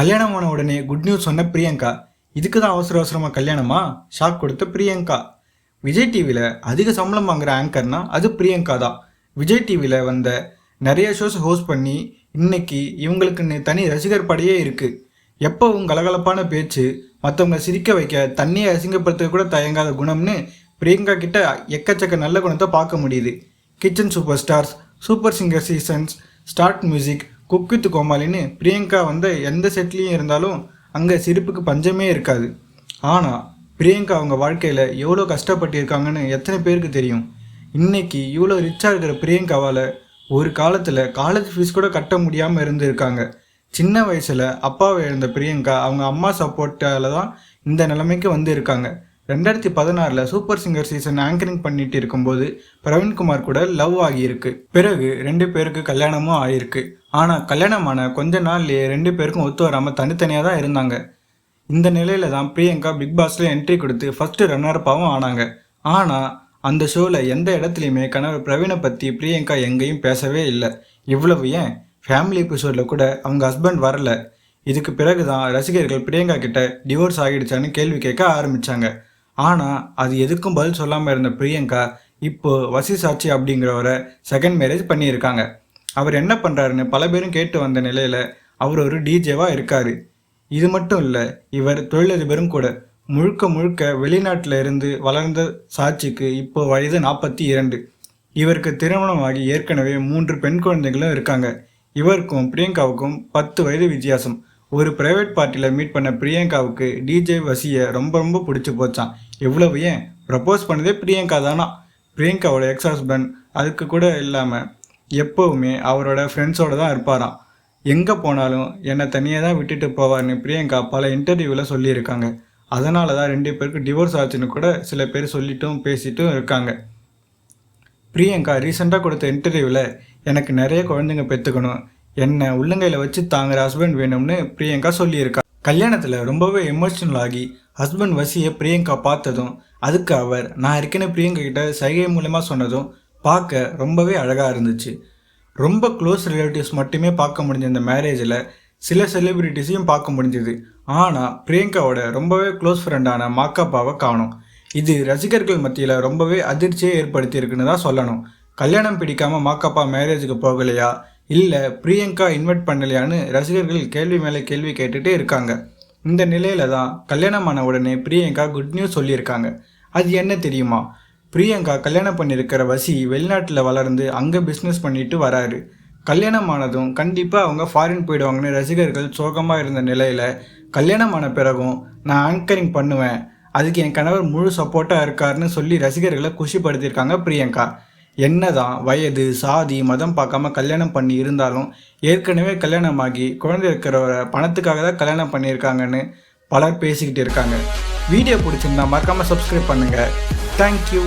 கல்யாணம் ஆன உடனே குட் நியூஸ் சொன்ன பிரியங்கா இதுக்கு தான் அவசர அவசரமாக கல்யாணமா? ஷாக் கொடுத்த பிரியங்கா. விஜய் டிவியில் அதிக சம்பளம் வாங்குற ஆங்கர்னா அது பிரியங்கா தான். விஜய் டிவியில் வந்த நிறைய ஷோஸ் ஹோஸ்ட் பண்ணி இன்னைக்கு இவங்களுக்குன்னு தனி ரசிகர் படையே இருக்குது எப்போவும் கலகலப்பான பேச்சு மற்றவங்க சிரிக்க வைக்க தண்ணியை அசிங்கப்படுத்த கூட தயங்காத குணம்னு பிரியங்கா கிட்ட எக்கச்சக்க நல்ல குணத்தை பார்க்க முடியுது. Kitchen super stars super singer seasons start music cook with கோமாளின்னு Priyanka வந்த எந்த செட்லேயும் இருந்தாலும் அங்கே சிரிப்புக்கு பஞ்சமே இருக்காது. ஆனால் பிரியங்கா அவங்க வாழ்க்கையில் எவ்வளோ கஷ்டப்பட்டிருக்காங்கன்னு எத்தனை பேருக்கு தெரியும்? இன்னைக்கு இவ்வளோ ரிச்சாக இருக்கிற பிரியங்காவால் ஒரு காலத்தில் காலேஜ் ஃபீஸ் கூட கட்ட முடியாமல் இருந்திருக்காங்க. சின்ன வயசில் அப்பாவை இழந்த பிரியங்கா அவங்க அம்மா சப்போர்ட்டால தான் இந்த நிலைமைக்கு வந்து இருக்காங்க ரெண்டாயிரத்தி பதினாறில் சூப்பர் சிங்கர் சீசன் ஆங்கரிங் பண்ணிட்டு இருக்கும்போது பிரவீன்குமார் கூட லவ் ஆகியிருக்கு. பிறகு ரெண்டு பேருக்கு கல்யாணமும் ஆகியிருக்கு ஆனால் கல்யாணமான கொஞ்ச நாள்லயே ரெண்டு பேருக்கும் ஒத்து வராமல் தனித்தனியாக தான் இருந்தாங்க. இந்த நிலையில தான் பிரியங்கா பிக் பாஸ்ல என்ட்ரி கொடுத்து ஃபர்ஸ்ட் ரன்னர்ப்பாவும் ஆனாங்க. ஆனால் அந்த ஷோவில் எந்த இடத்துலையுமே கணவர் பிரவீனை பற்றி பிரியங்கா எங்கேயும் பேசவே இல்லை. இவ்வளவு ஏன்? ஃபேமிலி எபிசோடில் கூட அவங்க ஹஸ்பண்ட் வரல. இதுக்கு பிறகு தான் ரசிகர்கள் பிரியங்கா கிட்ட டிவோர்ஸ் ஆகிடுச்சான்னு கேள்வி கேட்க ஆரம்பித்தாங்க ஆனால் அது எதுக்கும் பதில் சொல்லாமல் இருந்த பிரியங்கா இப்போ வசி சாட்சி அப்படிங்கிறவரை செகண்ட் மேரேஜ் பண்ணியிருக்காங்க. அவர் என்ன பண்ணுறாருன்னு பல பேரும் கேட்டு வந்த நிலையில் அவர் ஒரு டிஜேவாக இருக்கார். இது மட்டும் இல்லை இவர் தொழிலதிபரும் கூட முழுக்க முழுக்க வெளிநாட்டில் இருந்து வளர்ந்த சாட்சிக்கு இப்போ வயது நாற்பத்தி இரண்டு. இவருக்கு திருமணமாகி ஏற்கனவே மூன்று பெண் குழந்தைகளும் இருக்காங்க. இவருக்கும் பிரியங்காவுக்கும் பத்து வயது வித்தியாசம். ஒரு பிரைவேட் பார்ட்டியில் மீட் பண்ண பிரியங்காவுக்கு டிஜே வசியை ரொம்ப ரொம்ப பிடிச்சி போச்சான் எவ்வளவு ஏன்? ப்ரப்போஸ் பண்ணதே பிரியங்கா தானா? பிரியங்காவோட எக்ஸ் ஹஸ்பண்ட் அதுக்கு கூட இல்லாமல் எப்போவுமே அவரோட ஃப்ரெண்ட்ஸோட தான் இருப்பாராம். எங்கே போனாலும் என்னை தனியாக தான் விட்டுட்டு போவார்னு பிரியங்கா பல இன்டர்வியூவில் சொல்லியிருக்காங்க. அதனால தான் ரெண்டு பேருக்கு டிவோர்ஸ் ஆச்சுன்னு கூட சில பேர் சொல்லிட்டும் பேசிட்டும் இருக்காங்க. பிரியங்கா ரீசெண்டாக கொடுத்த இன்டர்வியூவில் எனக்கு நிறைய குழந்தைங்க பெற்றுக்கணும் என்னை உள்ளங்கையில் வச்சு தாங்குற ஹஸ்பண்ட் வேணும்னு பிரியங்கா சொல்லியிருக்கா. கல்யாணத்தில் ரொம்பவே எமோஷனல் ஆகி ஹஸ்பண்ட் வசியை பிரியங்கா பார்த்ததும் அதுக்கு அவர் நான் இருக்கேன்னு பிரியங்கா கிட்ட சைகை மூலமாக சொன்னதும் பார்க்க ரொம்பவே அழகாக இருந்துச்சு. ரொம்ப க்ளோஸ் ரிலேட்டிவ்ஸ் மட்டுமே பார்க்க முடிஞ்ச இந்த மேரேஜில் சில செலிபிரிட்டிஸையும் பார்க்க முடிஞ்சது. ஆனால் பிரியங்காவோட ரொம்பவே க்ளோஸ் ஃப்ரெண்டான மாக்காப்பாவை காணும். இது ரசிகர்கள் மத்தியில் ரொம்பவே அதிர்ச்சியை ஏற்படுத்தியிருக்குன்னு தான் சொல்லணும். கல்யாணம் பிடிக்காமல் மாக்காப்பா மேரேஜுக்கு போகலையா? இல்லை பிரியங்கா இன்வைட் பண்ணலையான்னு ரசிகர்கள் கேள்வி மேலே கேள்வி கேட்டுகிட்டே இருக்காங்க. இந்த நிலையில தான் கல்யாணமான உடனே பிரியங்கா குட் நியூஸ் சொல்லியிருக்காங்க. அது என்ன தெரியுமா? பிரியங்கா கல்யாணம் பண்ணியிருக்கிற வசி வெளிநாட்டில் வளர்ந்து அங்கே பிஸ்னஸ் பண்ணிட்டு வராரு. கல்யாணம் ஆனதும் கண்டிப்பாக அவங்க ஃபாரின் போயிடுவாங்கன்னு ரசிகர்கள் சோகமாக இருந்த நிலையில் கல்யாணம் ஆன பிறகும் நான் ஆங்கரிங் பண்ணுவேன். அதுக்கு என் கணவர் முழு சப்போர்ட்டாக இருக்காருன்னு சொல்லி ரசிகர்களை குஷிப்படுத்தியிருக்காங்க பிரியங்கா. என்னதான் வயது சாதி மதம் பார்க்காம கல்யாணம் பண்ணி இருந்தாலும் ஏற்கனவே கல்யாணமாகி குழந்தை இருக்கிறவரை பணத்துக்காக தான் கல்யாணம் பண்ணியிருக்காங்கன்னு பலர் பேசிக்கிட்டு இருக்காங்க. வீடியோ பிடிச்சிருந்தா மறக்காமல் சப்ஸ்கிரைப் பண்ணுங்கள் தேங்க்யூ